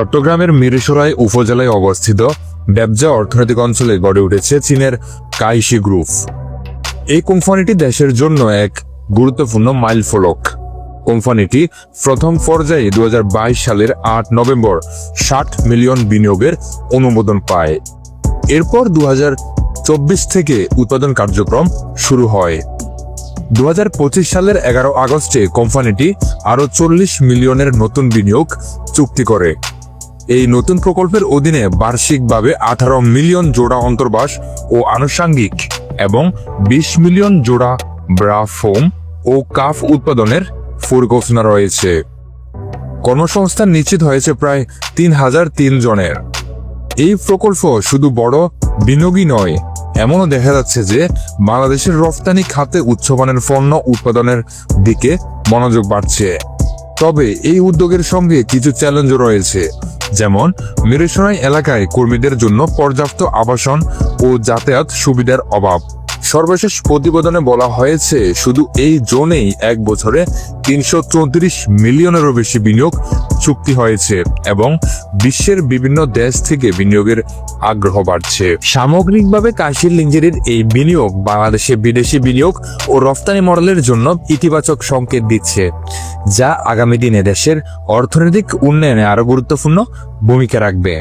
চট্টগ্রামের মিরসরাই উপজেলায় অবস্থিত ব্যবজা অর্থনৈতিক অঞ্চলে গড়ে উঠেছে চীনের কাইশি গ্রুপ। এই কোম্পানিটি দেশের জন্য এক গুরুত্বপূর্ণ মাইল ফলক কোম্পানিটি প্রথম পর্যায়ে দু হাজার বাইশ সালের আট নভেম্বর ষাট মিলিয়ন বিনিয়োগের অনুমোদন পায়। এরপর দু হাজার চব্বিশ থেকে উৎপাদন কার্যক্রম শুরু হয়। দু হাজার পঁচিশ সালের এগারো আগস্টে কোম্পানিটি আরও চল্লিশ মিলিয়নের নতুন বিনিয়োগ চুক্তি করে। এই নতুন প্রকল্পের অধীনে বার্ষিকভাবে আঠারো মিলিয়ন জোড়া অন্তর্বাস ও আনুষাঙ্গিক এবং বিশ মিলিয়ন জোড়া ব্রা ফোম ও কাফ উৎপাদনের পরিকল্পনা রয়েছে। কর্মসংস্থান নিশ্চিত হয়েছে প্রায় তিন হাজার তিন জনের। এই প্রকল্প শুধু বড় বিনিয়োগই নয়, এমনও দেখা যাচ্ছে যে বাংলাদেশের রফতানি খাতে উচ্চমানের পণ্য উৎপাদনের দিকে মনোযোগ বাড়ছে। তবে এই উদ্যোগের সঙ্গে কিছু চ্যালেঞ্জও রয়েছে। যেমন মিরেশনাই এলাকায় কর্মীদের জন্য পর্যাপ্ত আবাসন ও যাতায়াত সুবিধার অভাব। সর্বশেষ প্রতিবেদনে বলা হয়েছে, শুধু এই জোনেই এক বছরে তিনশো চৌত্রিশ মিলিয়নেরও বেশি বিনিয়োগ চুক্তি হয়েছে এবং বিশ্বের বিভিন্ন দেশ থেকে বিনিয়োগের আগ্রহ বাড়ছে। সামগ্রিকভাবে কাশির লিঞ্জেরির এই বিনিয়োগ বাংলাদেশে বিদেশি বিনিয়োগ ও রফতানি মডেলের জন্য ইতিবাচক সংকেত দিচ্ছে, যা আগামী দিনে দেশের অর্থনৈতিক উন্নয়নে আরও গুরুত্বপূর্ণ ভূমিকা রাখবে।